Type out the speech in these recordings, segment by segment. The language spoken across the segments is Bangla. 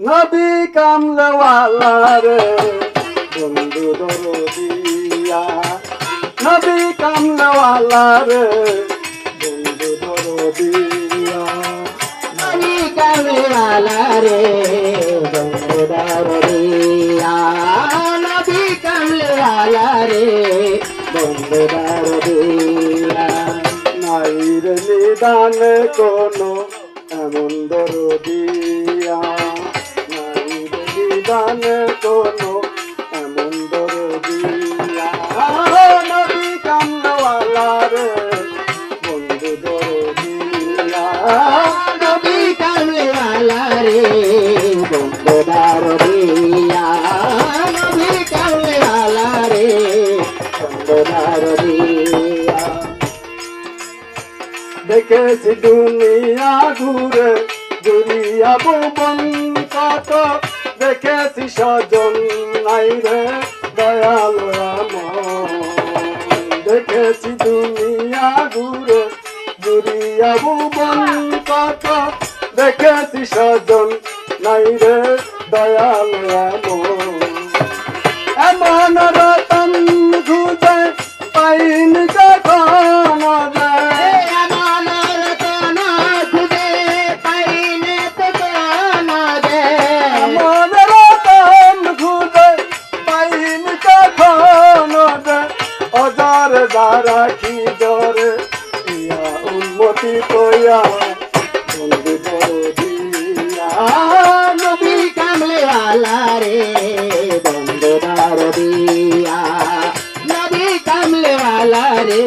নবী কামলওয়ালা বন্ধু দরদিয়া। নবী কামলওয়ালা বন্ধু দরদিয়া। নবী কামলিওয়ালা রে বন্ধুদার দিয়া নবী কামলিওয়ালা রে বন্ধুদার দিয়া নাই রে নিদান কোনো এমন দরদিয়া। দেখেছি দুনিয়া ঘুরে, দুনিয়া ভুবন কত দেখেছি সজন নাই রে দয়াল রাম দেখেছি দুনিয়া ঘুরে, দুনিয়া ভুবন কত দেখেছি সজন নাই রে দয়াল রাম এমন রতন খুঁজে পাইন দ্বারা কি জরে? ইয়া উন্মতি কইয়া বন্ধু বড় দিয়া নবী কামলে আলা রে বন্দদার দিয়া নবী কামলে আলা রে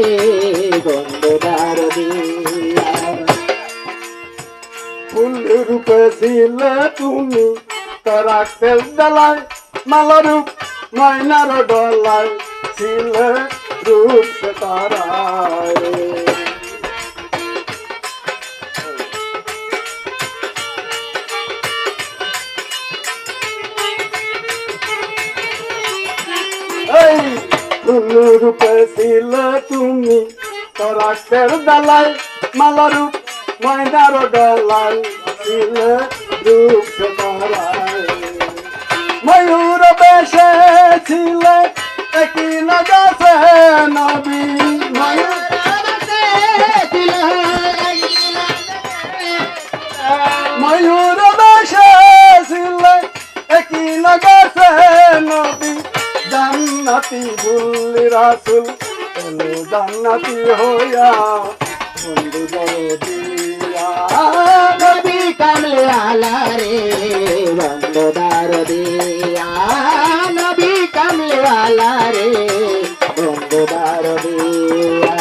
বন্দদার দিয়া ফুল রূপে ছিলে তুমি তারা তেল ডালায় মালারূপ ময়নার ডলায় ছিলে এই ফুল রূপে ছিলে তুমি তারা তেল ডালায় মালা রূপ ময়নার ডলায় ছিলে রূপ তারায় ময়ূর বেশে ছিলে নগাছে নবী জান্নাতি বুল্লি রাসুল এলো জান্নাতি হইয়া বন্ধু দিয়া নবী কামলে আলা রে বন্দদার দিয়া। নবী কামলে আলা রে বন্দদার দিয়া।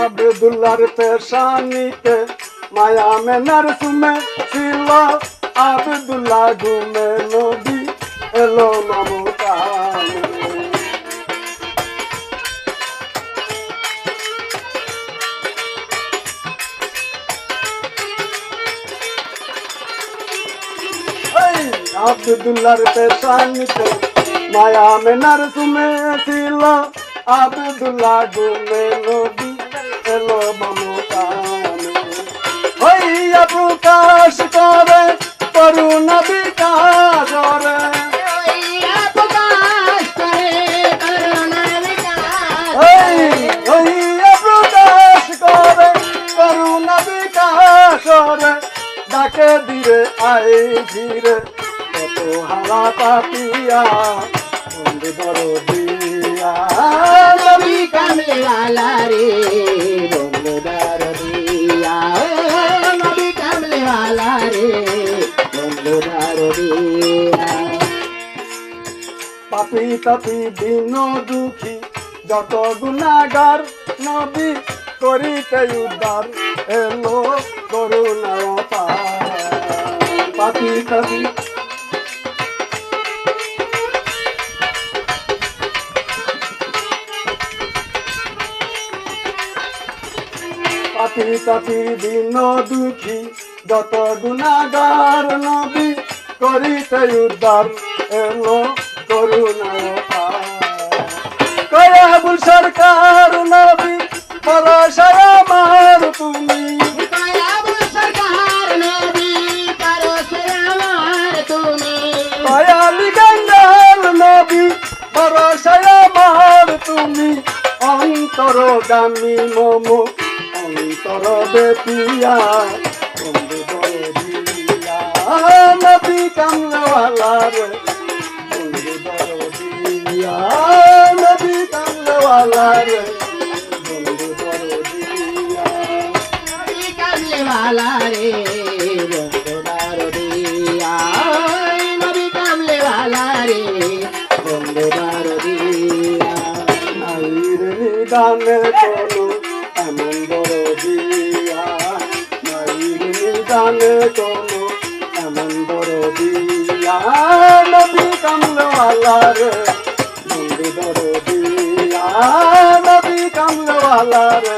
আবদুল্লার পেশানিতে মায়া মেনার সুমে ছিল। আবদুল্লাহ ঘুমে নবী এলো মমতানে এই আবদুল্লার পেশানিতে মায়া মেনার সুমে ছিল আবদুল্লাহ ঘুমে নবী এলো মমতানে হইয়া প্রকাশ করে করুণ বিকাশ ডাকে দিরে আই ধীরে। কত হালা পাপিয়া বন্ধু বড় দিয়া। নবী কামলে রে পাপি তাপি দিন দুঃখী। যত গুণাগার নবী করিতে উদ্ধার, এলো করুণা পাপি তাপি পাপি তাপি দিন দুঃখী। যত গুণাগার নবী করিতে উদ্ধার, এলো কয়াবুল সরকার নবী পরশয় আমার তুমি কয়াবুল সরকার নবী পরশয় আমার তুমি কয়ালি গঙ্গাল নবী পরশয় আমার তুমি অন্তর দামি মমো অন্তর বেপিয়া বন্ধু বলে দিয়া নবী কামলাওয়ালা রে ইয়া নবী কামলেওয়ালা রে। বন্ধু বড় দিয়া নবী কামলেওয়ালা রে বন্ধু বড় দিয়া নবী কামলেওয়ালা রে বন্ধু বড় দিয়া নাইর নিদানে তোলো এমন বড় দিয়া নাইর নিদানে তোলো এমন বড় দিয়া নবী কামলেওয়ালা রে। কামলাওয়ালা